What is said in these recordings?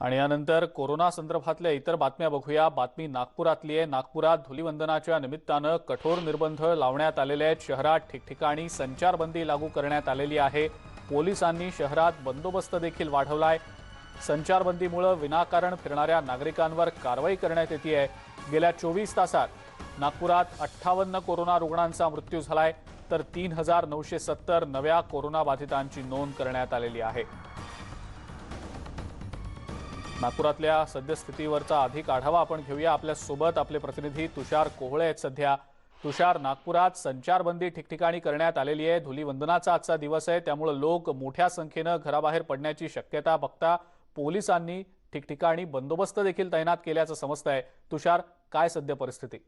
आणि यानंतर कोरोना संदर्भातल्या इतर बातम्या बघूया. बातमी नागपुरातली आहे. नागपुरात धुलीवंदनाच्या निमित्तानं कठोर निर्बंध लावण्यात आलेले आहेत. शहरात ठिकठिकाणी संचारबंदी लागू करण्यात आलेली आहे. पोलिसांनी शहरात बंदोबस्त देखील वाढवला आहे संचारबंदीमुळं विनाकारण फिरणाऱ्या नागरिकांवर कारवाई करण्यात येते आहे गेल्या चोवीस तासात नागपुरात अठ्ठावन्न कोरोना रुग्णांचा मृत्यू झालाय. तर तीन हजार नऊशे सत्तर नव्या कोरोनाबाधितांची नोंद करण्यात आलेली आहे. नागपुरातल्या सद्यस्थितीवरचा अधिक आढावा आपण घेऊया. आपल्यासोबत आपले प्रतिनिधी तुषार कोहळे आहेत सध्या. तुषार नागपुरात संचारबंदी ठिकठिकाणी करण्यात आलेली आहे. धुलीवंदनाचा आजचा दिवस आहे. त्यामुळे लोक मोठ्या संख्येनं घराबाहेर पडण्याची शक्यता बघता पोलिसांनी ठिकठिकाणी बंदोबस्त देखील तैनात केल्याचं समजत आहे तुषार काय सद्य परिस्थिती?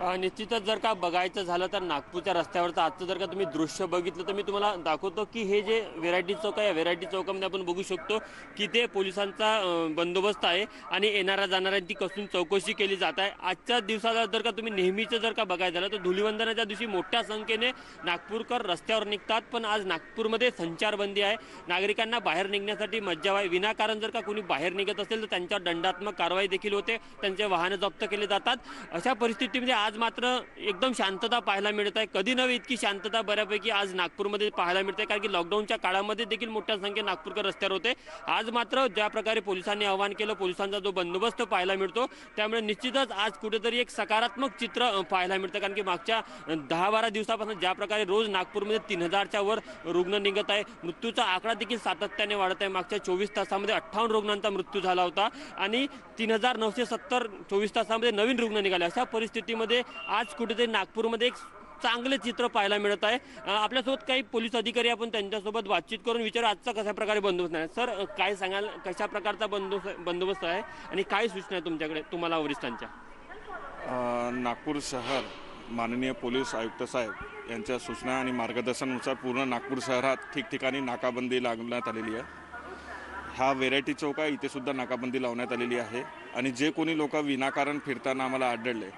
निश्चितच जर का बघायचं झालं तर नागपूरच्या रस्त्यावरचं आजचं जर का तुम्ही दृश्य बघितलं तर मी तुम्हाला दाखवतो की हे जे व्हेरायटी चौक आहे या व्हेरायटी चौकामध्ये आपण बघू शकतो की ते पोलिसांचा बंदोबस्त आहे आणि येणाऱ्या जाणाऱ्यांची कसून चौकशी केली जात आहे. आजच्या दिवसाला जर का तुम्ही नेहमीचं जर का बघायचं झालं तर धुलीवंदनाच्या दिवशी मोठ्या संख्येने नागपूरकर रस्त्यावर निघतात. पण आज नागपूरमध्ये संचारबंदी आहे. नागरिकांना बाहेर निघण्यासाठी मज्जाव आहे विनाकारण जर का कोणी बाहेर निघत असेल तर त्यांच्यावर दंडात्मक कारवाई देखील होते. त्यांचे वाहनं जप्त केले जातात. अशा परिस्थितीमध्ये आज आज मात्र एकदम शांतता पाहायला मिळत आहे कधी नव्हे इतकी शांतता बऱ्यापैकी आज नागपूरमध्ये पाहायला मिळते कारण की लॉकडाऊनच्या काळामध्ये देखील मोठ्या संख्येत नागपूरकर रस्त्यावर होते. आज मात्र ज्या प्रकारे पोलिसांनी आवाहन केलं पोलिसांचा जो बंदोबस्त पाहायला मिळतो त्यामुळे निश्चितच आज कुठेतरी एक सकारात्मक चित्र पाहायला मिळतं. कारण की मागच्या दहा बारा दिवसापासून ज्या प्रकारे रोज नागपूरमध्ये तीन हजारच्या वर रुग्ण निघत आहे मृत्यूचा आकडा देखील सातत्याने वाढत आहे. मागच्या चोवीस तासामध्ये अठ्ठावन्न रुग्णांचा मृत्यू झाला होता आणि तीन हजार नऊशे सत्तर चोवीस तासामध्ये नवीन रुग्ण निघाले. अशा परिस्थितीमध्ये आज कुठेतरी नागपूरमध्ये एक चांगले चित्र पाहायला मिळत आहे. आपल्यासोबत काही पोलीस अधिकारी आपण त्यांच्यासोबत बातचीत करून विचारू. आजचा कशा प्रकारे बंदोबस्त आहे? सर काय सांगाल? कशा प्रकारचा बंदोबस्त बंदोबस्त आहे? आणि काय सूचना आहे तुमच्याकडे तुम्हाला वरिष्ठांच्या? नागपूर शहर माननीय पोलीस आयुक्त साहेब यांच्या सूचना आणि मार्गदर्शनानुसार पूर्ण नागपूर शहरात ठिकठिकाणी नाकाबंदी लावण्यात आलेली आहे. हा व्हेरायटी चौक आहे. इथे सुद्धा नाकाबंदी लावण्यात आलेली आहे. आणि जे कोणी लोक विनाकारण फिरताना आम्हाला आढळले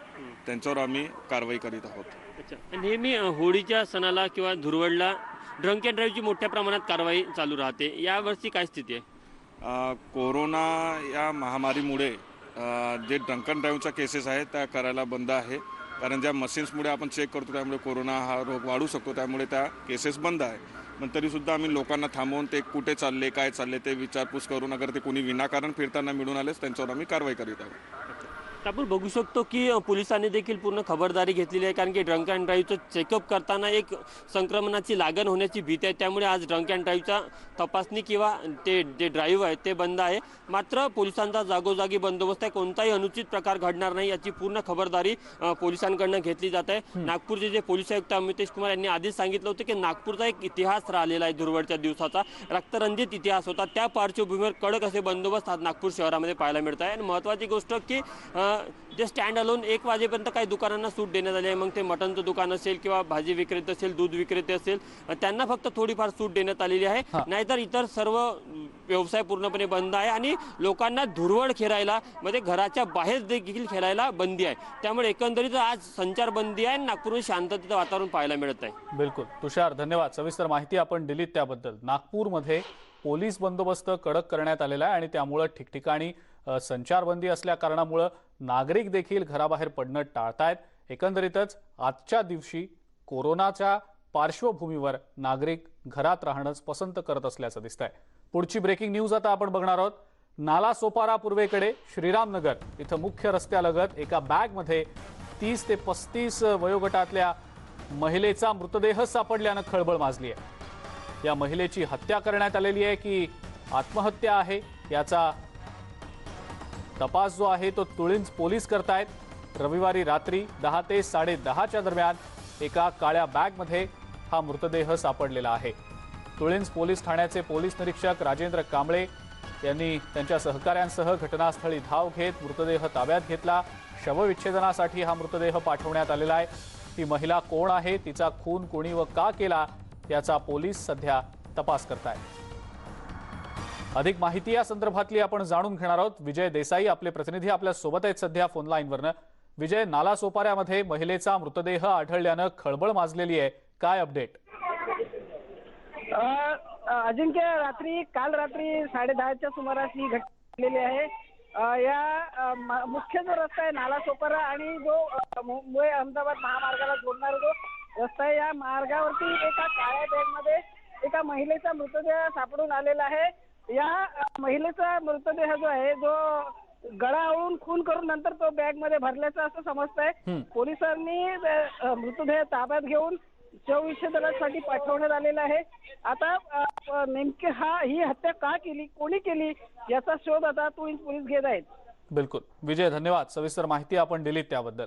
त्यांच्यावर आम्ही कारवाई करीत आहोत. अच्छा. नेहमी अ, होळीच्या सणाला किंवा धुरवडला ड्रंक अँड ड्राईव्हची मोठ्या प्रमाणात कारवाई चालू राहते. यावर्षी काय स्थिती आहे? अ, कोरोना या महामारीमुळे अ, जे ड्रंकन ड्राईव्हच्या केसेस आहेत त्या करायला बंद आहे. कारण ज्या मशीन्समुळे आपण चेक करतो त्यामुळे कोरोना हा रोग वाढू शकतो त्यामुळे त्या केसेस बंद आहे. पण तरीसुद्धा आम्ही लोकांना थांबवून ते कुठे चालले काय चालले ते विचारपूस करून अगर ते कोणी विनाकारण फिरताना मिळून आलेच त्यांच्यावर आम्ही कारवाई करीत आहोत. आपण बघू शकतो की पोलिसांनी देखील पूर्ण खबरदारी घेतलेली आहे कारण की ड्रंक अँड ड्राईव्हचं चेकअप करताना एक संक्रमणाची लागण होण्याची भीती आहे. त्यामुळे आज ड्रंक अँड ड्राईव्हचा तपासणी किंवा ते जे ड्राईव्ह आहे ते बंद आहे. मात्र पोलिसांचा जागोजागी बंदोबस्त आहे. कोणताही अनुचित प्रकार घडणार नाही याची पूर्ण खबरदारी पोलिसांकडनं घेतली जात आहे. नागपूरचे जे पोलीस आयुक्त अमितेश कुमार यांनी आधीच सांगितलं होतं की नागपूरचा एक इतिहास राहिलेला आहे दुर्वडच्या दिवसाचा. रक्तरंजित इतिहास होता. त्या पार्श्वभूमीवर कडक असे बंदोबस्त आज नागपूर शहरामध्ये पाहायला मिळत आहे. आणि महत्त्वाची गोष्ट की अ, जे स्टँड अलोन एक वाजेपर्यंत काही दुकानांना सूट देण्यात आली आहे. मग ते मटनचं दुकान असेल किंवा भाजी विक्रेते असेल दूध विक्रेते असेल त्यांना फक्त थोडीफार सूट देण्यात आलेली आहे. नाहीतर इतर सर्व व्यवसाय पूर्णपणे बंद आहे आणि लोकांना धुरवड खेळायला म्हणजे घराच्या बाहेर देखील खेळायला बंदी आहे. त्यामुळे एकंदरीत आज संचारबंदी आहे नागपूरमध्ये शांततेचं वातावरण पाहायला मिळत आहे. बिलकुल. तुषार धन्यवाद. सविस्तर माहिती आपण दिलीत त्याबद्दल. नागपूरमध्ये पोलीस बंदोबस्त कडक करण्यात आलेला आहे आणि त्यामुळं ठिकठिकाणी संचारबंदी असल्या कारणामुळं नागरिक देखील घराबाहेर पडणं टाळतायत. एकंदरीतच आजच्या दिवशी कोरोनाच्या पार्श्वभूमीवर नागरिक घरात राहणंच पसंत करत असल्याचं दिसतंय. पुढची ब्रेकिंग न्यूज आता आपण बघणार आहोत. नालासोपारा पूर्वेकडे श्रीरामनगर इथं मुख्य रस्त्यालगत एका बॅगमध्ये तीस ते पस्तीस वयोगटातल्या महिलेचा मृतदेह सापडल्यानं खळबळ माजली आहे या महिलेची हत्या करण्यात आलेली आहे की आत्महत्या आहे याचा तपास जो आहे तो तुळिंज पोलीस करतायत. रविवारी रात्री दहा ते साडे दहाच्या दरम्यान एका काळ्या बॅगमध्ये हा मृतदेह सापडलेला आहे. तुळिंज पोलीस ठाण्याचे पोलीस निरीक्षक राजेंद्र कांबळे यांनी त्यांच्या सहकाऱ्यांसह घटनास्थळी धाव घेत मृतदेह ताब्यात घेतला. शवविच्छेदनासाठी हा मृतदेह पाठवण्यात आलेला आहे. ती महिला कोण आहे तिचा खून कोणी व का केला याचा पोलीस सध्या तपास करतायत. अधिक माहिती या संदर्भातली आपण जाणून घेणार आहोत. विजय देसाई आपले प्रतिनिधी आपल्यासोबत आहेत सध्या फोन लाईनवरनं विजय नाला सोपाऱ्यामध्ये महिलेचा मृतदेह आढळल्यानं खळबळ माजलेली आहे. काय अपडेट अजिंक्य रात्री काल रात्री साडेदहाच्या सुमारास ही घटना झालेली आहे. या मुख्य जो रस्ता आहे नाला सोपारा आणि जो मुंबई अहमदाबाद महामार्गाला जोडणारा जो रस्ता आहे या मार्गावरती एका काळ्या बॅगमध्ये एका महिलेचा मृतदेह सापडून आलेला आहे. या महिलेचा मृतदेह जो आहे जो गळा आवळून खून करून नंतर तो बॅगमध्ये भरल्याचं असं समजत आहे. पोलिसांनी मृतदेह ताब्यात घेऊन शवविच्छेदनासाठी पाठवण्यात आलेला आहे. आता नेमके हा ही हत्या का केली कोणी केली याचा शोध आता ट्विन्स पोलीस घेत आहेत. बिलकुल. विजय धन्यवाद. सविस्तर माहिती आपण दिलीत त्याबद्दल.